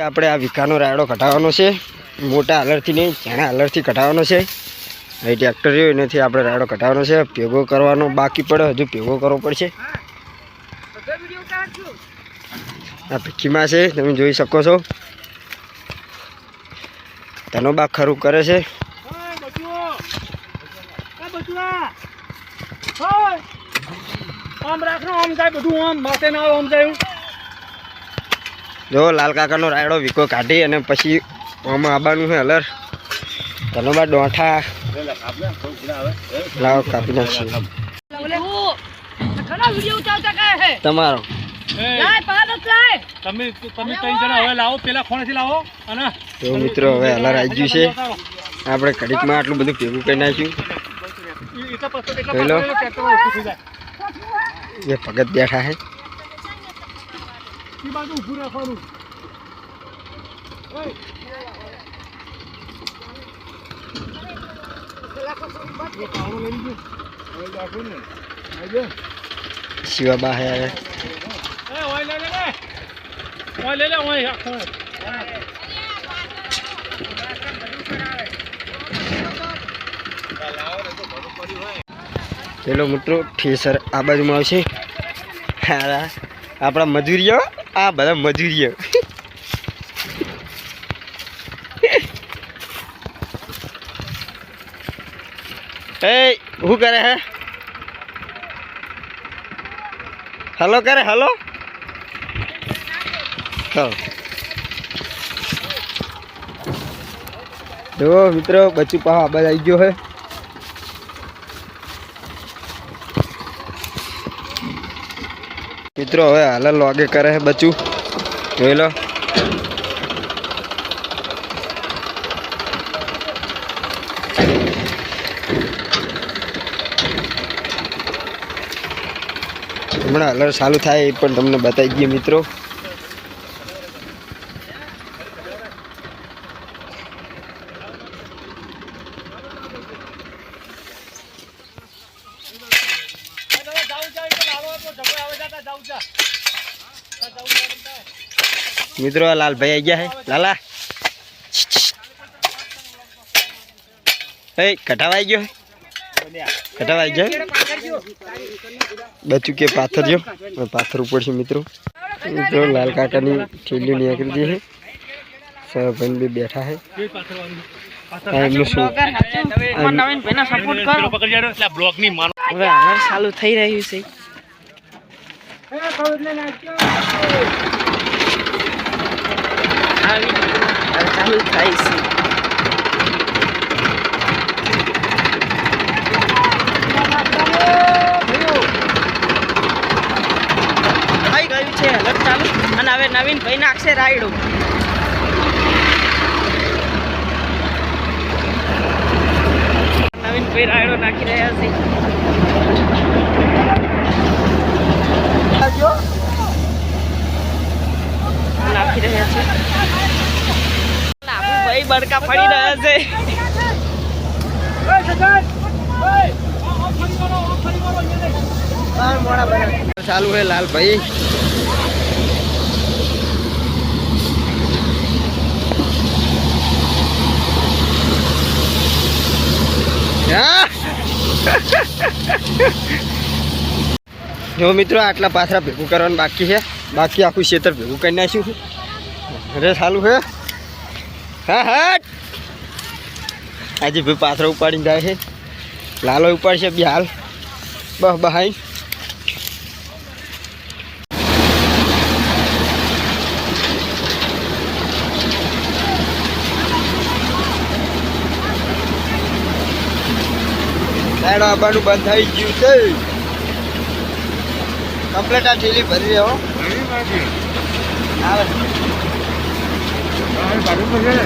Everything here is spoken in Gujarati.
આપણે આ વિકાનો રાયડો કઢાવવાનો છે. મોટા અલરથી નહીં જાણે હાલરથી કઢાવવાનો છે. અહીં ટ્રેક્ટર રહ્યું, એનાથી આપણે રાયડો કઢાવવાનો છે. ભેગો કરવાનો બાકી પડે, હજુ ભેગો કરવો પડશે. આ ભીખીમાં છે, તમે જોઈ શકો છો. તેનો બા ખરું કરે છે. આમ રાખો આમ થાય, બધું આમ માથે ના આમ જાય જો લાલ કાકાનો રાયડો વીકો કાઢી અને પછી આમાં આવવાનું છે અલર. તનો બા ડોઠા લાવ કાપી નાખીએ. તમારો. તો મિત્રો હવે હલર આવી ગયું છે. આપણે કડીકમાં આટલું બધું ભેગું કરી નાખ્યું. એ પાછળ બેઠા જોઈ લો. પાછળ ટ્રેક્ટર ઊભું થઈ જાય એ ભગત બેઠા છે એ બાજુ ઊભું રાખવાનું શિવા બા હે આવે. એ ઓય લે લે લે. ઓય લે લે ઓય આખો પેલો મિત્રો ઠેસર આ બાજુમાં આવશે. આપણા મજૂરીઓ આ બધા મજૂરીઓ. એ શું કરે હે? હલો, કરે, હલો? જો મિત્રો બચ્ચું પાહો આ બાજુ આવી ગયો હે. મિત્રો, હવે હાલ લોગે કરે છે બચ્યું જોઈ લો. હમણાં હલર ચાલુ થાય એ પણ તમને બતાવી દઈએ મિત્રો. મિત્રો આ લાલભાઈ આવી ગયા હે. લાલા. એ કટાવાઈ ગયો કટાવાઈ ગયો બચ્ચું કે પાથર જો. પાથર ઉપર છે મિત્રો. મિત્રો લાલ કાકાની ઠેલીઓ નીકળી ગઈ છે સહભાઈ બી બેઠા છે માનો હવે હવે ચાલુ થઈ રહ્યું છે. આવી થાય છે. હવે નવીન ભાઈ નાખશે રાયડું. નવીન ભાઈ રાયડો નાખી રહ્યા છે નાખી રહ્યા છે લાભુ ભાઈ બડકા પડી રહ્યા છે. ચાલુ હે લાલભાઈ? જો મિત્રો, આટલા પાથરા ભેગું કરવાનું બાકી છે. બાકી આખું ખેતર ભેગું કરી નાખ્યું અરે સારું છે. હા હા. આજે ભાઈ પાથરો ઉપાડીને જાય છે. લાલો ઉપાડશે બી હાલ. બસ બહાઈ સાઈડ આવવાનું બંધ થઈ ગયું છે. કમ્પ્લેટ આ ઠેલી ભરી રહ્યો આવે તમારે નહીં